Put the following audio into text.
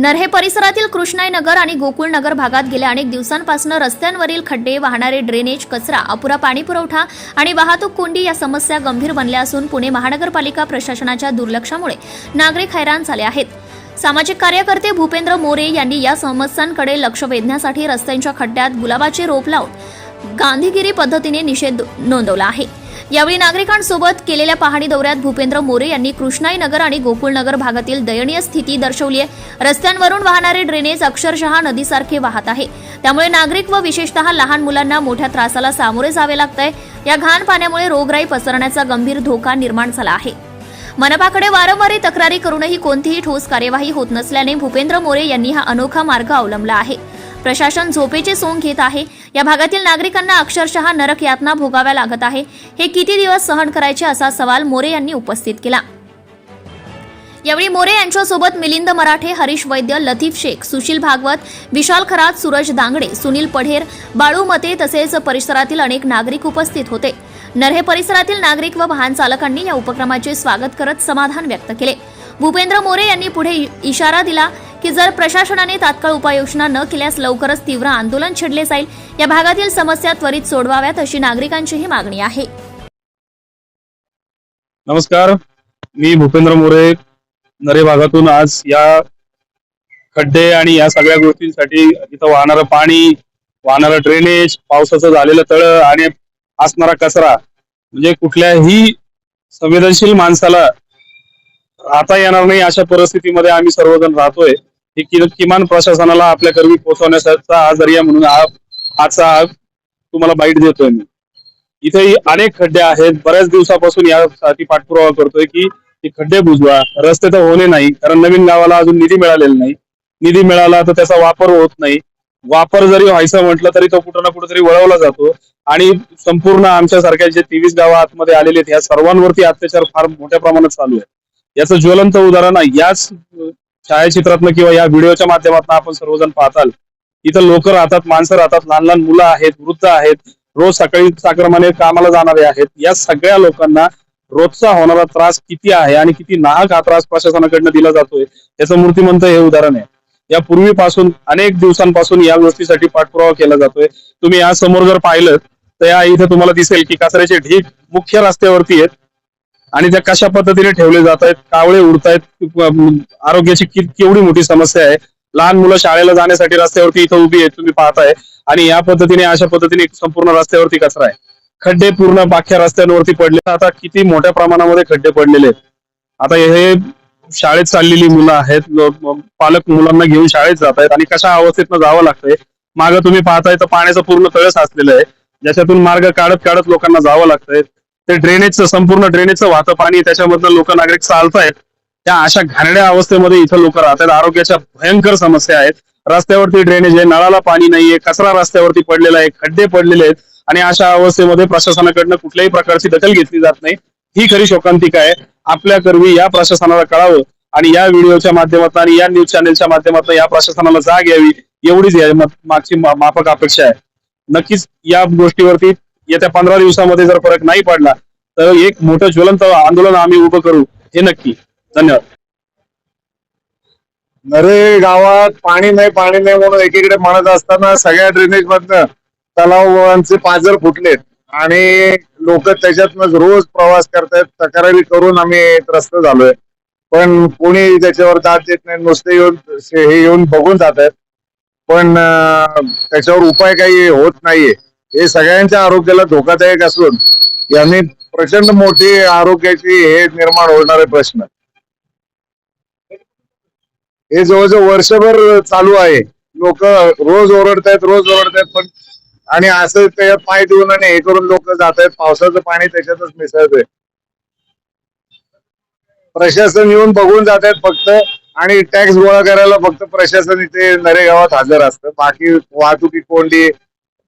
नरहे परिसरातील कृष्णाई नगर आणि गोकुळ नगर भागात गेल्या अनेक दिवसांपासून रस्त्यांवरील खड्डे वाहणारे ड्रेनेज कचरा अपुरा पाणी पुरवठा आणि वाहतूक कोंडी या समस्या गंभीर बनल्या असून पुणे महानगरपालिका प्रशासनाच्या दुर्लक्षामुळे नागरिक हैराण झाले आहेत. सामाजिक कार्यकर्ते भूपेंद्र मोरे यांनी या समस्यांकडे लक्ष वेधण्यासाठी रस्त्यांच्या खड्ड्यात गुलाबाचे रोप लावून गांधीगिरी पद्धतीने निषेध नोंदवला आहे. यावेळी नागरिकांसोबत केलेल्या पाहणी दौऱ्यात भूपेंद्र मोरे यांनी कृष्णाई नगर आणि गोकुळनगर भागातील दयनीय स्थिती दर्शवली आहे. रस्त्यांवरून वाहणारे ड्रेनेज अक्षरशः नदीसारखे वाहत आहे. त्यामुळे नागरिक व विशेषतः लहान मुलांना मोठ्या त्रासाला सामोरे जावे लागतंय. या घाण पाण्यामुळे रोगराई पसरण्याचा गंभीर धोका निर्माण झाला आहे. मनपाकडे वारंवार तक्रारी करूनही कोणतीही ठोस कार्यवाही होत नसल्याने भूपेंद्र मोरे यांनी हा अनोखा मार्ग अवलंबला आहे. प्रशासन झोपेचे सोंग घेत आहे. या भागातील नागरिकांना अक्षरशः नरक यातना भोगाव्या लागत आहे. हे किती दिवस सहन करायचे असा सवाल मोरे यांनी उपस्थित केला. यावेळी मोरे यांच्यासोबत मिलिंद मराठे हरीश वैद्य लतीफ शेख सुशील भागवत विशाल खरात सूरज दांगडे सुनील पढेर बाळू मते तसेच परिसरातील अनेक नागरिक उपस्थित होते. नरहे परिसरातील नागरिक व वाहन चालकांनी या उपक्रमाचे स्वागत करत समाधान व्यक्त केले. भूपेंद्र मोरे यांनी पुढे इशारा दिला. की जर प्रशासनाने तात्काळ उपाययोजना न केल्यास लवकरच तीव्र आंदोलन छेडले जाईल या भागातील समस्या त्वरित सोडवाव्यात अशी नागरिकांचीही मागणी आहे. नमस्कार मी भूपेंद्र मोरे नरे भागातून आज या खड्डे आणि या सगळ्या गोष्टींसाठी तिथं वाहणारं पाणी वाहणारं ड्रेनेज पावसाचं झालेलं तळ आणि असणारा कचरा म्हणजे कुठल्याही संवेदनशील माणसाला राहता येणार नाही अशा परिस्थितीमध्ये आम्ही सर्वजण राहतोय. ही कि- किमान प्रशासनाला आपल्या कर्मी पोहोचवण्याचा हा जरिया म्हणून आजचा हा तुम्हाला बाईट देतोय मी. इथे अनेक खड्डे आहेत. बऱ्याच दिवसापासून यासाठी पाठपुरावा करतोय की खड्डे बुजवा. रस्ते तर होणे नाही कारण नवीन गावाला अजून निधी मिळालेला नाही. निधी मिळाला तर त्याचा वापर होत नाही. वापर जरी व्हायचा म्हटलं तरी तो कुठं ना कुठेतरी वळवला जातो. आणि संपूर्ण आमच्या सारख्या जे तेवीस गावं आतमध्ये आलेले आहेत या सर्वांवरती अत्याचार फार मोठ्या प्रमाणात चालू आहे. याचं ज्वलंत उदाहरण आहे याच छायाचित्रातनं किंवा या व्हिडिओच्या माध्यमातून आपण सर्वजण पाहताल इथं लोक राहतात माणसं राहतात लहान लहान मुलं आहेत वृद्ध आहेत रोज सकाळी साक्रमाने कामाला जाणारे आहेत. या सगळ्या लोकांना रोजचा होणारा त्रास किती आहे आणि किती नाहक हा त्रास प्रशासनाकडनं दिला जातोय याचं मूर्तिमंत हे उदाहरण आहे. या पूर्वीपासून अनेक दिवसांपासून या गोष्टीसाठी पाठपुरावा केला जातोय. तुम्ही या समोर जर पाहिलं तर या इथे तुम्हाला दिसेल की कचऱ्याचे ढीग मुख्य रस्त्यावरती आहेत. आणि त्या कशा पद्धतीने ठेवले जात आहेत कावळे उडतायत आरोग्याची केवढी मोठी समस्या आहे. लहान मुलं शाळेला जाण्यासाठी रस्त्यावरती इथं उभी आहेत तुम्ही पाहताय. आणि या पद्धतीने अशा पद्धतीने संपूर्ण रस्त्यावरती कचरा आहे. खड्डे पूर्ण बाख्या रस्त्यांवरती पडले. आता किती मोठ्या प्रमाणामध्ये खड्डे पडलेले आहेत. आता हे शाळेत चाललेली मुलं आहेत पालक मुलांना घेऊन शाळेत जात आहेत आणि कशा अवस्थेतनं जावं लागतंय. मागं तुम्ही पाहताय तर पाण्याचं पूर्ण तळस असलेलं आहे. ज्याच्यातून मार्ग काढत काढत लोकांना जावं लागतंय. ते ड्रेनेजचं संपूर्ण ड्रेनेजचं वाहतं पाणी त्याच्यामधनं लोक नागरिक चालतायत. त्या अशा घाणेरड्या अवस्थेमध्ये इथं लोक राहतात आरोग्याच्या भयंकर समस्या आहेत. रस्त्यावरती ड्रेनेज आहे नळाला पाणी नाहीये कचरा रस्त्यावरती पडलेला आहे खड्डे पडलेले आहेत. आणि अशा अवस्थेमध्ये प्रशासनाकडनं कुठल्याही प्रकारची दखल घेतली जात नाही. ही खरी शोकांतिका आहे. आपल्याकरवी या प्रशासनाला कळावं आणि या व्हिडिओच्या माध्यमातून आणि या न्यूज चॅनेलच्या माध्यमातून या प्रशासनाला जाग यावी एवढीच या मा- मागची मा- माफक अपेक्षा आहे. नक्कीच या गोष्टीवरती येत्या पंधरा दिवसामध्ये जर फरक नाही पडला तर एक मोठं ज्वलंत आंदोलन आम्ही उभं करू हे नक्की. धन्यवाद. नरे गावात पाणी नाही पाणी नाही म्हणून एकीकडे म्हणत असताना सगळ्या ड्रेनेज मधनं तलावांचे पाजर फुटलेत. आणि लोक त्याच्यातनं रोज प्रवास करतायत तक्रारी करून आम्ही त्रस्त झालोय. पण कोणी त्याच्यावर दाद देत नाही नुसते येऊन हे येऊन बघून जात आहेत पण त्याच्यावर उपाय काही होत नाहीये. हे सगळ्यांच्या आरोग्याला धोकादायक असून यांनी प्रचंड मोठी आरोग्याची हे निर्माण होणारे प्रश्न. हे जवळजवळ वर्षभर चालू आहे. लोक रोज ओरडतायत रोज ओरडतायत पण आणि असं त्याच्यात पाय देऊन आणि हे करून लोक जात आहेत पावसाचं पाणी त्याच्यातच मिसळतंय प्रशासन येऊन बघून जात आहेत फक्त आणि टॅक्स गोळा करायला फक्त प्रशासन इथे नरेगावात हजर असतं. बाकी वाहतुकी कोंडी